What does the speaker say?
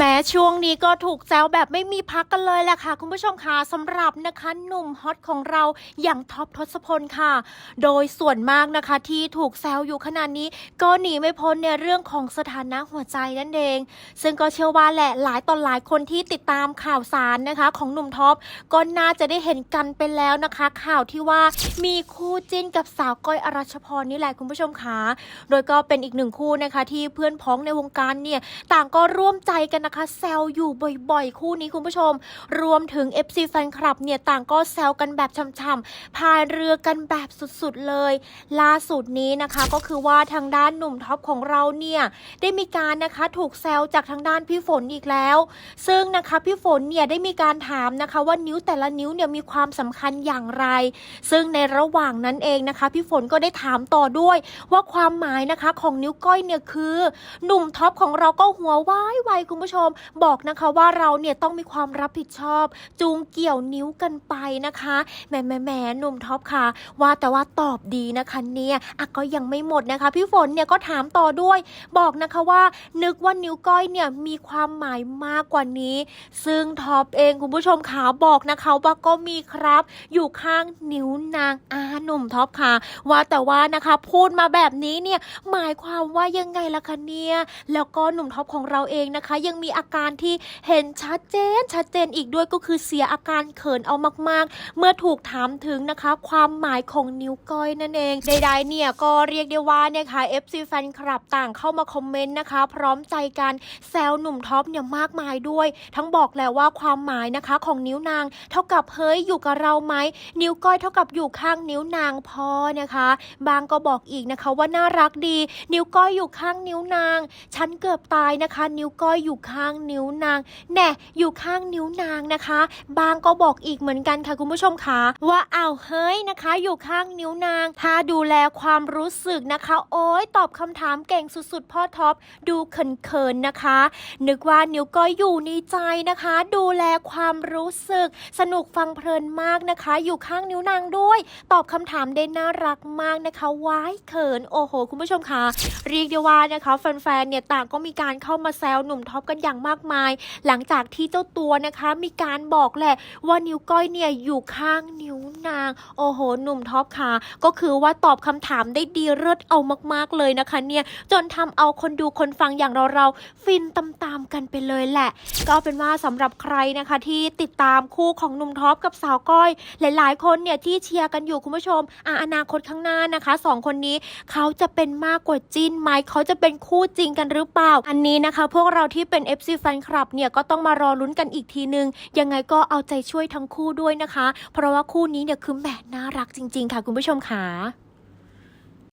แม้ช่วงนี้ก็ถูกแซวแบบไม่มีพักกันเลยแหละค่ะ คุณผู้ชมค่ะสำหรับนะคะหนุ่มฮอตของเราอย่างท็อปทศพลค่ะ โดยส่วนมากนะคะที่ถูกแซวอยู่ขนาดนี้ ก็หนีไม่พ้นในเรื่องของสถานะหัวใจนั่นเอง ซึ่งก็เชื่อว่าแหละหลายตอนหลายคนที่ติดตามข่าวสารนะคะ ของหนุ่มท็อปก็น่าจะได้เห็นกันไปแล้วนะคะ ข่าวที่ว่ามีคู่จิ้นกับสาวก้อยอรัชพรนี่แหละคุณผู้ชมค่ะโดยก็เป็นอีกหนึ่งคู่นะคะที่เพื่อนพ้องในวงการเนี่ยต่างก็ร่วมใจกันนะคะแซวอยู่บ่อยๆ คู่นี้คุณผู้ชม รวมถึง FC แฟนคลับเนี่ยต่างก็แซวกันแบบช่ำๆพายเรือกันแบบสุดๆเลย ล่าสุดนี้นะคะก็คือว่าทางด้านหนุ่มท็อปของเราเนี่ยได้มีการนะคะถูกแซวจากทางด้านพี่ฝนอีกแล้ว ซึ่งนะคะพี่ฝนเนี่ยได้มีการถามนะคะว่านิ้วแต่ละนิ้วเนี่ยมีความสำคัญอย่างไร ซึ่งในระหว่างนั้นเองนะคะพี่ฝนก็ได้ถามต่อด้วยว่าความหมายนะคะของนิ้วก้อยเนี่ยคือ หนุ่มท็อปของเราก็หัวว้ายไวคุณผู้ชมบอกนะคะว่าเราเนี่ยต้องมีความรับผิดชอบ จูงเกี่ยวนิ้วกันไปนะคะแหมแหมแหมหนุ่มท็อปค่ะ ว่าแต่ว่าตอบดีนะคะเนี่ยอะก็ยังไม่หมดนะคะ พี่ฝนเนี่ยก็ถามต่อด้วย บอกนะคะว่า นึกว่านิ้วก้อยเนี่ยมีความหมายมากกว่านี้ ซึ่งท็อปเองคุณผู้ชมขาบอกนะคะว่าก็มีครับ อยู่ข้างนิ้วนางอาหนุ่มท็อปค่ะ ว่าแต่ว่านะคะพูดมาแบบนี้เนี่ยหมายความว่ายังไงล่ะคะเนี่ยแล้วก็หนุ่มท็อปของเราเองนะคะยังมีอาการที่เห็นชัดเจน ชัดเจนอีกด้วยก็คือเสียอาการเขินเอามาก ๆ เมื่อถูกถามถึงนะคะ ความหมายของนิ้วก้อยนั่นเองใดๆเนี่ยก็เรียกได้ว่าเนี่ยค่ะ FC แฟนคลับต่างเข้ามาคอมเมนต์นะคะ พร้อมใจกันแซวหนุ่มท็อปเนี่ยมากมายด้วย ทั้งบอกแล้วว่าความหมายนะคะของนิ้วนาง เท่ากับเฮ้ยอยู่กับเราไหมนิ้วก้อยเท่ากับอยู่ข้างนิ้วนางพอนะคะ บางก็บอกอีกนะคะว่าน่ารักดี นิ้วก้อยอยู่ข้างนิ้วนาง ฉันเกือบตายนะคะ นิ้วก้อยอยู่ข้างนิ้วนางแน่อยู่ข้างนิ้วนางนะคะ บางก็บอกอีกเหมือนกันค่ะคุณผู้ชมค่ะว่าอ้าวเฮ้ยนะคะ อยู่ข้างนิ้วนาง ถ้าดูแลความรู้สึกนะคะ โอ้ยตอบคำถามเก่งสุดๆ พ่อท็อปดูเขินๆนะคะ นึกว่านิ้วก้อยอยู่ในใจนะคะ ดูแลความรู้สึก สนุกฟังเพลินมากนะคะ อยู่ข้างนิ้วนางด้วย ตอบคำถามได้น่ารักมากนะคะว้ายเขินโอ้โห คุณผู้ชมคะเรียกได้ว่านะคะแฟนๆเนี่ยต่างก็มีการเข้ามาแซวหนุ่มท็อปกันอย่างมากมาย หลังจากที่เจ้าตัวนะคะมีการบอกแหละว่านิ้วก้อยเนี่ยอยู่ข้างนิ้วนาง โอ้โห หนุ่มท็อปค่ะ ก็คือว่าตอบคำถามได้ดีเลิศเอามาก ๆเลยนะคะเนี่ยจนทำเอาคนดูคนฟังอย่างเราๆฟินตามๆกันไปเลยแหละ ก็เป็นว่าสำหรับใครนะคะที่ติดตามคู่ของหนุ่มท็อปกับสาวก้อย หลาย ๆ คนเนี่ยที่เชียร์กันอยู่คุณผู้ชมออนาคตข้างหน้านะคะสองคนนี้เขาจะเป็นมากกว่าจิ้นไหมเขาจะเป็นคู่จริงกันหรือเปล่า อันนี้นะคะ พวกเราที่เป็น FC แฟนคลับเนี่ยก็ต้องมารอลุ้นกันอีกทีนึง ยังไงก็เอาใจช่วยทั้งคู่ด้วยนะคะ เพราะว่าคู่นี้เนี่ยคือแหมน่ารักจริง ๆ ค่ะคุณผู้ชมค่ะ